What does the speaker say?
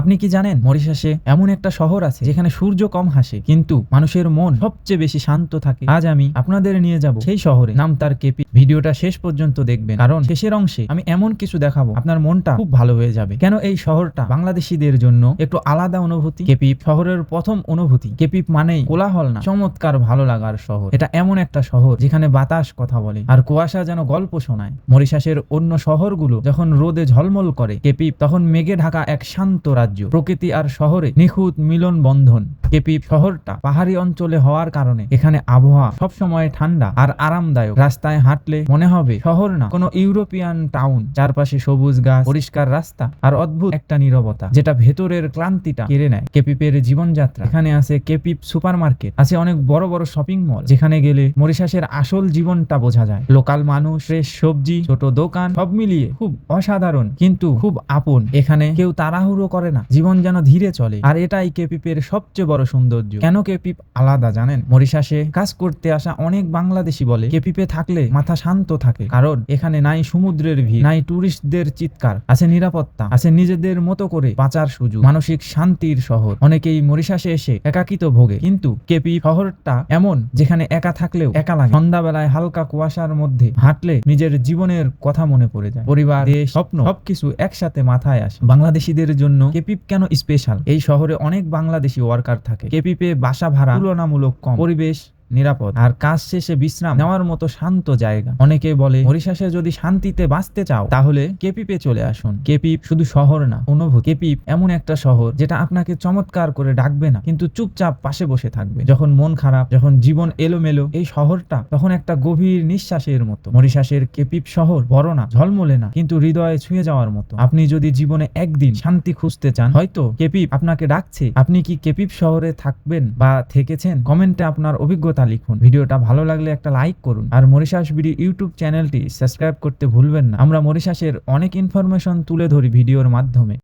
আপনি কি জানেন, মরিশাসে এমন একটা শহর আছে যেখানে সূর্য কম হাসে, কিন্তু মানুষের মন সবচেয়ে বেশি শান্ত থাকে। আজ আমি আপনাদের নিয়ে যাব সেই শহরে। নাম তার কেপি। ভিডিওটা শেষ পর্যন্ত দেখবেন, কারণ শেষের অংশে আমি এমন কিছু দেখাবো, আপনার মনটা খুব ভালো হয়ে যাবে। কেন এই শহরটা বাংলাদেশিদের জন্য একটু আলাদা অনুভূতি? কেপিপ শহরের প্রথম অনুভূতি। কেপিপ মানেই কোলাহল না, চমৎকার ভালো লাগার শহর। এটা এমন একটা শহর যেখানে বাতাস কথা বলে আর কুয়াশা যেন গল্প শোনায়। মরিশাসের অন্য শহরগুলো যখন রোদে ঝলমল করে কেপিপ তখন মেঘে ঢাকা এক শান্ত রাজ্য। প্রকৃতি আর শহরে নিখুঁত মিলন বন্ধন কেপিপ শহরটা পাহাড়ি অঞ্চলে হওয়ার কারণে এখানে আবহাওয়া সবসময় ঠান্ডা আর আরামদায়ক। রাস্তায় হাঁটলে মনে হবে শহর না, কোনো ইউরোপিয়ান টাউন। চারপাশে সবুজ গাছ, পরিষ্কার রাস্তা আর অদ্ভুত একটা নীরবতা, যেটা ভেতরের ক্লান্তিটা কেড়ে নেয়। কেপিপের জীবনযাত্রা, এখানে আছে কেপিপ সুপার মার্কেট আছে অনেক বড় বড় শপিং মল, যেখানে গেলে মরিশাসের আসল জীবনটা বোঝা যায়। লোকাল মানুষ, ফ্রেশ সবজি, ছোট দোকান, সব মিলিয়ে খুব অসাধারণ, কিন্তু খুব আপন। এখানে কেউ তাড়াহুড়ো করে না, জীবন যেন ধীরে চলে। আর এটাই কেপিপের সবচেয়ে বড় সৌন্দর্য। কেন কেপিপ আলাদা জানেন? মরিশাসে কাজ করতে আসা অনেক বাংলাদেশি বলে, কেপিপে থাকলে মাথা শান্ত থাকে। কারণ এখানে নাই সমুদ্রের ভিড়, নাই টুরিস্টদের চিৎকার, আছে নিরাপত্তা, আছে নিজেদের মতো করে বাঁচার সুযোগ, মানসিক শান্তির শহর। অনেকেই মরিশাসে এসে একাকিত ভোগে। কিন্তু কেপি শহরটা এমন, যেখানে একা থাকলেও একা লাগে। সন্ধ্যাবেলায় হালকা কুয়াশার মধ্যে হাঁটলে নিজের জীবনের কথা মনে পড়ে যায়। পরিবার, দেশ, স্বপ্ন, সবকিছু একসাথে মাথায় আসে। বাংলাদেশিদের জন্য কেপিপ কেন স্পেশাল এই শহরে অনেক বাংলাদেশি ওয়ার্কার থাকে। কেপিপে বাসা ভাড়া তুলনামূলক কম। পরিবেশ নিরাপদ। আর কাজ শেষে বিশ্রাম নেওয়ার মতো শান্ত জায়গা। অনেকে বলে মরিশাসে যদি শান্তিতে বাঁচতে চাও, তাহলে কেপিপে চলে আসুন। কেপিপ শুধু শহর না, অনুভূতি। কেপিপ এমন একটা শহর যেটা আপনাকে চমৎকার করে ডাকবে না, কিন্তু চুপচাপ পাশে বসে থাকবে। যখন মন খারাপ, যখন জীবন এলোমেলো, এই শহরটা তখন একটা গভীর নিঃশ্বাসের মতো। মরিশাসের কেপিপ শহর বড় না, ঝলমলে না, কিন্তু হৃদয়ে ছুঁয়ে যাওয়ার মতো। আপনি যদি জীবনে একদিন শান্তি খুঁজতে চান, হয়তো কেপিপ আপনাকে ডাকছে। আপনি কি কেপিপ শহরে থাকবেন বা থেকেছেন? কমেন্টে আপনার অভিজ্ঞতা লিখুন। ভিডিওটা ভালো লাগলে একটা লাইক করুন। আর মরিশাস বিডি ইউটিউব চ্যানেলটি সাবস্ক্রাইব করতে ভুলবেন না। আমরা মরিশাসের অনেক ইনফরমেশন তুলে ধরি ভিডিওর মাধ্যমে।